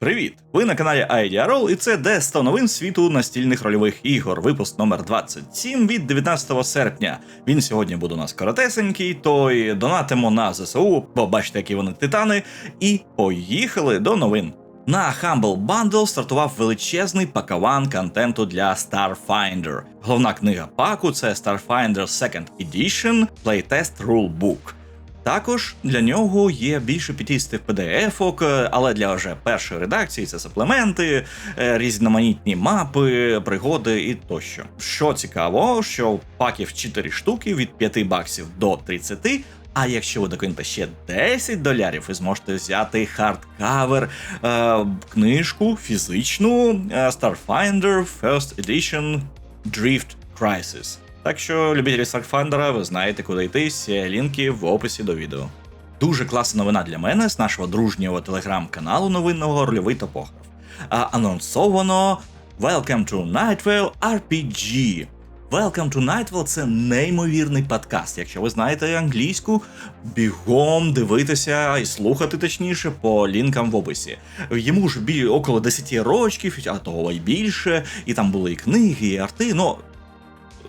Привіт! Ви на каналі Айдіарол, і це де 100 новин світу настільних рольових ігор. Випуск номер 27 від 19 серпня. Він сьогодні буде у нас коротесенький, то й донатимо на ЗСУ, бо бачите, які вони титани. І поїхали до новин. На Humble Bundle стартував величезний пакаван контенту для Starfinder. Головна книга паку це Starfinder Second Edition Playtest Rulebook. Також для нього є більше 50 PDF-ок, е, але для вже першої редакції це суплементи, е, різноманітні мапи, пригоди і тощо. Що цікаво, що паків 4 штуки від 5 баксів до 30, а якщо ви докинете ще 10 долярів, ви зможете взяти хардкавер, е, книжку фізичну е, Starfinder First Edition Drift Crisis. Так що, любителі Starfinder, ви знаєте, куди йти, всі лінки в описі до відео. Дуже класна новина для мене з нашого дружнього телеграм-каналу новинного рольовий топограф. А, анонсовано Welcome to Nightwell RPG. Welcome to Nightwell – це неймовірний подкаст. Якщо ви знаєте англійську, бігом дивитися і слухати точніше по лінкам в описі. Йому ж бі около 10 років, а того й більше, і там були і книги, і арти. Ну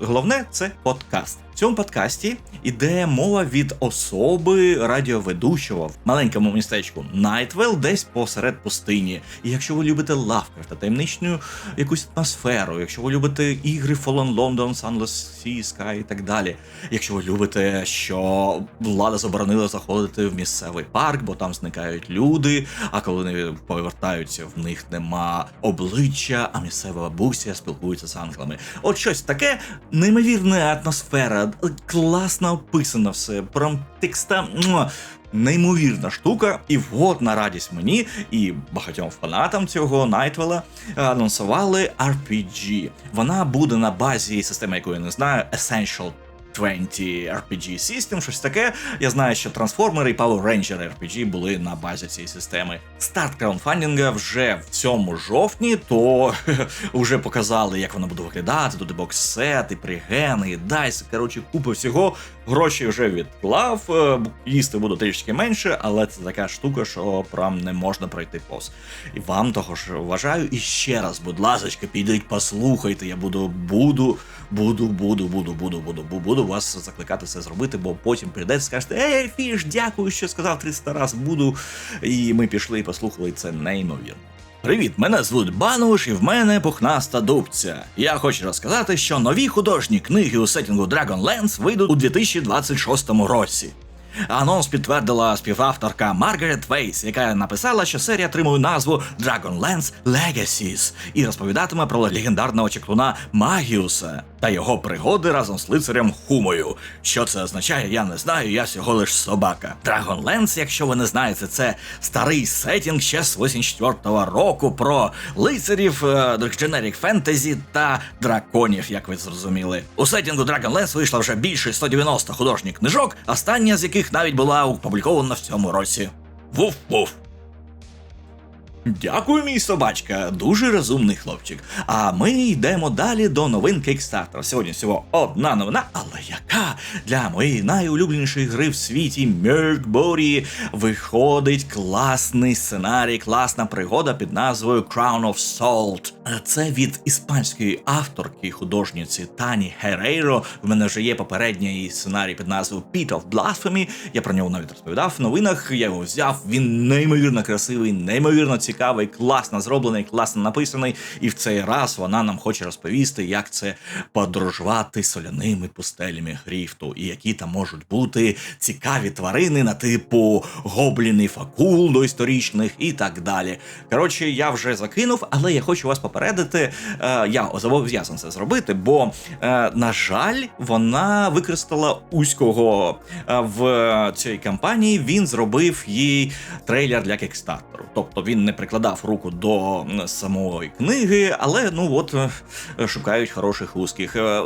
головне це подкаст. Цьому подкасті іде мова від особи радіоведучого в маленькому містечку Найтвелл, десь посеред пустині. І якщо ви любите Лавкрафта, таємничну якусь атмосферу, якщо ви любите ігри Fallen London, Sunless Sea, Sky і так далі. Якщо ви любите, що влада заборонила заходити в місцевий парк, бо там зникають люди. А коли вони повертаються, в них нема обличчя, а місцева бабуся спілкується з ангелами. От щось таке неймовірна атмосфера, класно описано все. Прям текста. Неймовірна штука, і от на радість мені і багатьом фанатам цього Найтвела анонсували RPG. Вона буде на базі системи, яку я не знаю, Essential 20 RPG System, щось таке. Я знаю, що трансформери і Power Ranger RPG були на базі цієї системи. Старт краунфандінга вже в цьому жовтні, то вже показали, як воно буде виглядати. Тут і і пригени, і дайс. Коротше, купа всього. Гроші вже відклав, е, їсти буду трішки менше, але це така штука, що прям не можна пройти пос. І вам того ж вважаю. І ще раз, будь ласка, підіть, послухайте. Я буду, буду, буду, буду, буду, буду, буду, буду буду вас закликати це зробити, бо потім прийдете, скажете, ей, фіш, дякую, що сказав 300 раз, буду. І ми пішли і послухали це неймовірно. Привіт, мене звуть Бануш, і в мене пухнаста дубця. Я хочу розказати, що нові художні книги у сетінгу Dragonlance вийдуть у 2026 році. Анонс підтвердила співавторка Маргарет Вейс, яка написала, що серія отримує назву Dragonlance Legacies і розповідатиме про легендарного чеклуна Магіуса та його пригоди разом з лицарем Хумою. Що це означає, я не знаю, я всього лиш собака. Dragonlance, якщо ви не знаєте, це старий сетінг ще з 84-го року про лицарів, е, дженерік фентезі та драконів, як ви зрозуміли. У сетінгу Dragonlance вийшло вже більше 190 художніх книжок, остання з яких навіть була опублікована в цьому році. Вуф-вуф. Дякую, мій собачка, дуже розумний хлопчик. А ми йдемо далі до новин Kickstarter. Сьогодні всього одна новина, але яка для моєї найулюбленішої гри в світі Merkbody виходить класний сценарій, класна пригода під назвою Crown of Salt. Це від іспанської авторки художниці Тані Герейро. В мене вже є попередній сценарій під назвою Pit of Blasphemy. Я про нього навіть розповідав в новинах. Я його взяв. Він неймовірно красивий, неймовірно цікавий, класно зроблений, класно написаний. І в цей раз вона нам хоче розповісти, як це подорожувати соляними пустелями гріфту, і які там можуть бути цікаві тварини на типу гоблінів, акул доісторичних і так далі. Коротше, я вже закинув, але я хочу вас попередити. Е, я зобов'язаний це зробити, бо, е, на жаль, вона використала узького е, в цій кампанії. Він зробив їй трейлер для кікстартеру. Тобто він не прикладав руку до самої книги, але ну от е, шукають хороших узких. Е,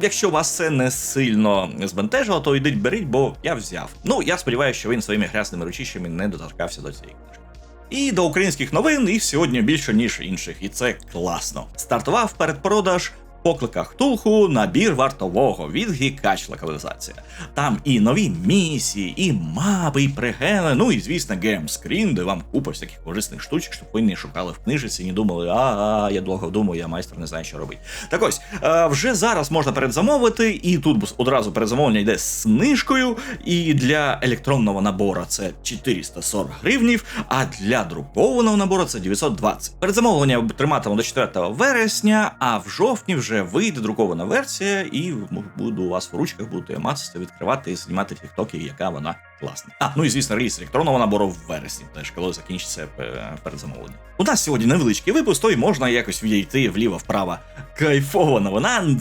Якщо вас це не сильно збентежило, то йдіть беріть, бо я взяв. Ну я сподіваюся, що він своїми грязними ручищами не доторкався до цієї книжки. І до українських новин їх сьогодні більше, ніж інших, і це класно. Стартував передпродаж Покликах Ктулху набір вартового від Гікач локалізація. Там і нові місії, і мапи, і прегени, ну і звісно, геймскрін, де вам купа всяких корисних штучок, щоб ви не шукали в книжці і не думали, а, я довго думаю, я майстер не знаю, що робити. Так ось, е, вже зараз можна передзамовити, і тут одразу передзамовлення йде з знижкою. І для електронного набору це 440 гривнів, а для друкованого набору це 920. Передзамовлення триматимемо до 4 вересня, а в жовтні вже вийде друкована версія, і буду у вас в ручках, будете мацати, відкривати і знімати тіктоки, яка вона класна. А, ну і звісно, реліз електронного набору в вересні, теж коли закінчиться е, передзамовлення. У нас сьогодні невеличкий випуск, то й можна якось відійти вліво-вправо. Кайфова новина,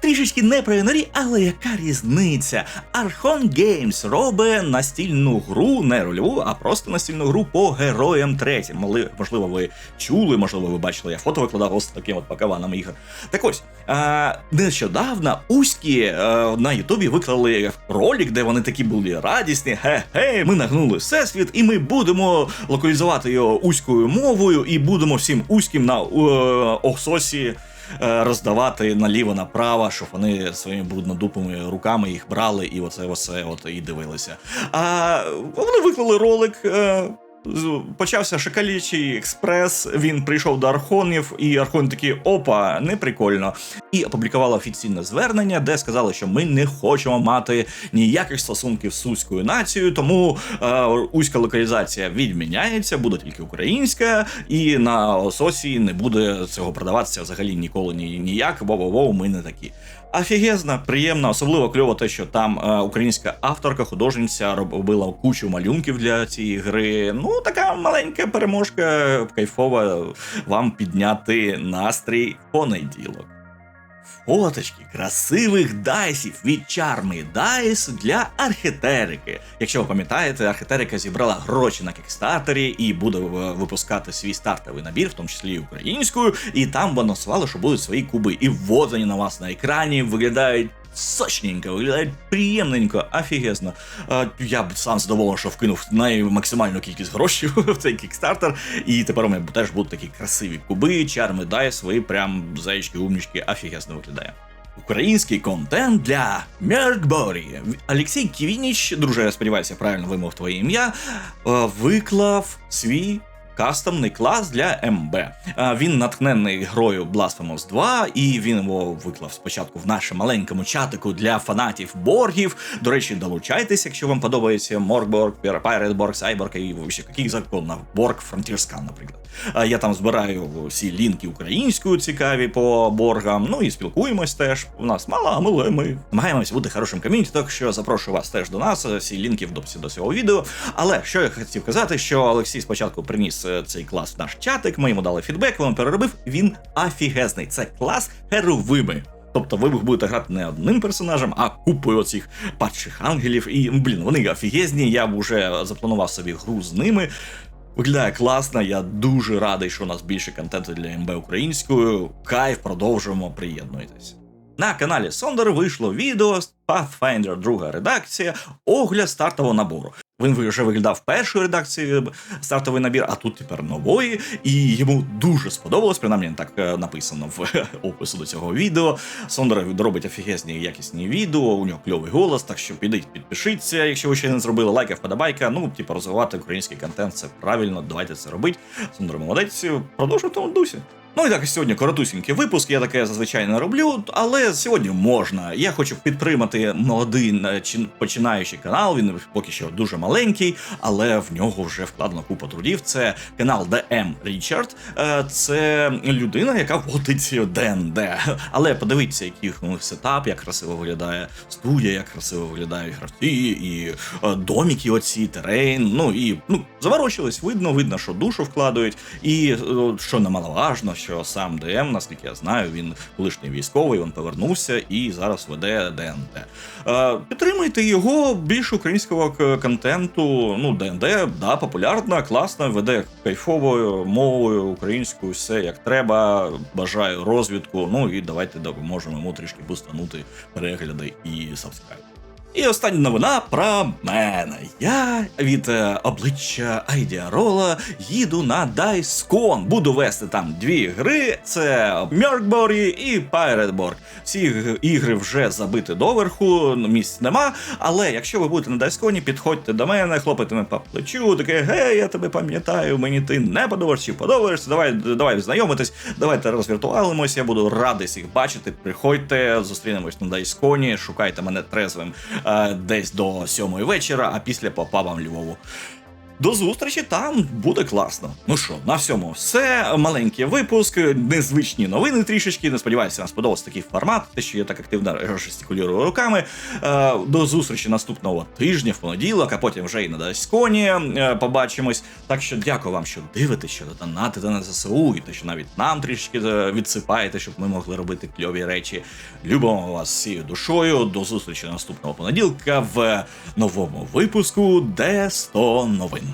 трішечки не про ігнорі, але яка різниця? Archon Games робить настільну гру, не рольову, а просто настільну гру по героям третім. Можливо, ви чули, можливо, ви бачили, я фото викладав ось таким от пакаваном ігор. Так ось, а, нещодавно Уські а, на Ютубі виклали ролик, де вони такі були радісні. Ге-ге, ми нагнули всесвіт, і ми будемо локалізувати його уською мовою, і будемо всім уським на е, Охсосі. Роздавати наліво направо, щоб вони своїми бруднодупими руками їх брали і оце все от і дивилися. А вони виклали ролик. Почався шакалічий експрес. Він прийшов до архонів, і архони такі опа, не прикольно. І опублікували офіційне звернення, де сказали, що ми не хочемо мати ніяких стосунків з суською нацією, тому е, уська локалізація відміняється, буде тільки українська, і на ососі не буде цього продаватися взагалі ніколи ні, ніяк, бо-бо-бо, ми не такі. Офігезно, приємно, особливо кльово те, що там е, українська авторка, художниця робила кучу малюнків для цієї гри. Ну, така маленька переможка, кайфова вам підняти настрій понеділок. Фоточки красивих дайсів від Charmy Dice для архетерики. Якщо ви пам'ятаєте, архетерика зібрала гроші на кікстартері і буде випускати свій стартовий набір, в тому числі і українською, і там анонсували, що будуть свої куби. І вот на вас на екрані виглядають сочненько, виглядає приємненько, офігезно. Я б сам задоволений, що вкинув максимальну кількість грошей в цей кікстартер. І тепер у мене теж будуть такі красиві куби, чарми дає свої прям заячки, умнічки, офігезно виглядає. Український контент для Меркборі. Олексій Ківініч, друже, я сподіваюся, правильно вимов твоє ім'я, виклав свій кастомний клас для МБ. Він натхнений грою Blasphemous 2, і він його виклав спочатку в нашому маленькому чатику для фанатів боргів. До речі, долучайтесь, якщо вам подобається Моркборг, Піратборг, Сайборг і яких законів Борг, Фронтірскан, наприклад. Я там збираю всі лінки українською цікаві по боргам. Ну і спілкуємось теж. У нас мало, але ми намагаємося бути хорошим ком'юніті, так що запрошую вас теж до нас. Всі лінки в дописі до цього відео. Але що я хотів казати, що Олексій спочатку приніс е, цей клас в наш чатик. Ми йому дали фідбек, він переробив. Він афігезний. Це клас херовими. Тобто ви будете грати не одним персонажем, а купою оцих падших ангелів. І, блін, вони офігезні. Я б вже запланував собі гру з ними. Виглядає класно, я дуже радий, що у нас більше контенту для МБ українською. Кайф, продовжуємо, приєднуйтесь. На каналі Сондер вийшло відео Pathfinder, друга редакція, огляд стартового набору. Він вже виглядав першої редакції стартовий набір, а тут тепер нової, і йому дуже сподобалось, принаймні так е, написано в опису до цього відео. Сондер робить офігезні якісні відео, у нього кльовий голос, так що підіть, підпишіться, якщо ви ще не зробили лайка, вподобайка. Ну, типу, розвивати український контент, це правильно, давайте це робити. Сондер молодець, продовжуємо в тому дусі. Ну і так, сьогодні коротусінький випуск, я таке зазвичай не роблю, але сьогодні можна. Я хочу підтримати молодий починаючий канал. Він поки що дуже маленький, але в нього вже вкладено купа трудів. Це канал DM Річард. Е, це людина, яка водить ДНД. Але подивіться, який у них сетап, як красиво виглядає студія, як красиво виглядають гравці, і е, доміки, оці терейн. Ну і ну заворочились, видно, видно, що душу вкладають, і е, що немаловажно що сам ДМ, наскільки я знаю, він колишній військовий, він повернувся і зараз веде ДНД. Е, Підтримуйте його більш українського контенту. Ну, ДНД, да, популярна, класна, веде кайфовою мовою українською, все як треба. Бажаю розвідку. Ну і давайте допоможемо йому трішки бустанути перегляди і сабскрайб. І остання новина про мене. Я від е, обличчя Айдіарола їду на Дайскон. Буду вести там дві гри: це Мьоркборі і Пайретборг. Всі ігри вже забиті доверху, ну, місць нема. Але якщо ви будете на Дайсконі, підходьте до мене, хлопайте по плечу, таке, гей, я тебе пам'ятаю, мені ти не подобаєшся подобаєшся. Давай, давай знайомитись, давайте розвіртуалимось. Я буду радий всіх бачити. Приходьте, зустрінемось на Дайсконі, шукайте мене трезвим десь до сьомої вечора, а після по пабам Львову. До зустрічі там буде класно. Ну що, на всьому все. Маленький випуск, незвичні новини трішечки. Не сподіваюся, вам сподобався такий формат, те, що я так активно жестикулюю руками. Е, До зустрічі наступного тижня, в понеділок, а потім вже і на Дасконі е, побачимось. Так що дякую вам, що дивитесь, що донатите на ЗСУ, і те, що навіть нам трішки е, відсипаєте, щоб ми могли робити кльові речі. Любимо вас всією душою. До зустрічі наступного понеділка в новому випуску Де 100 новин.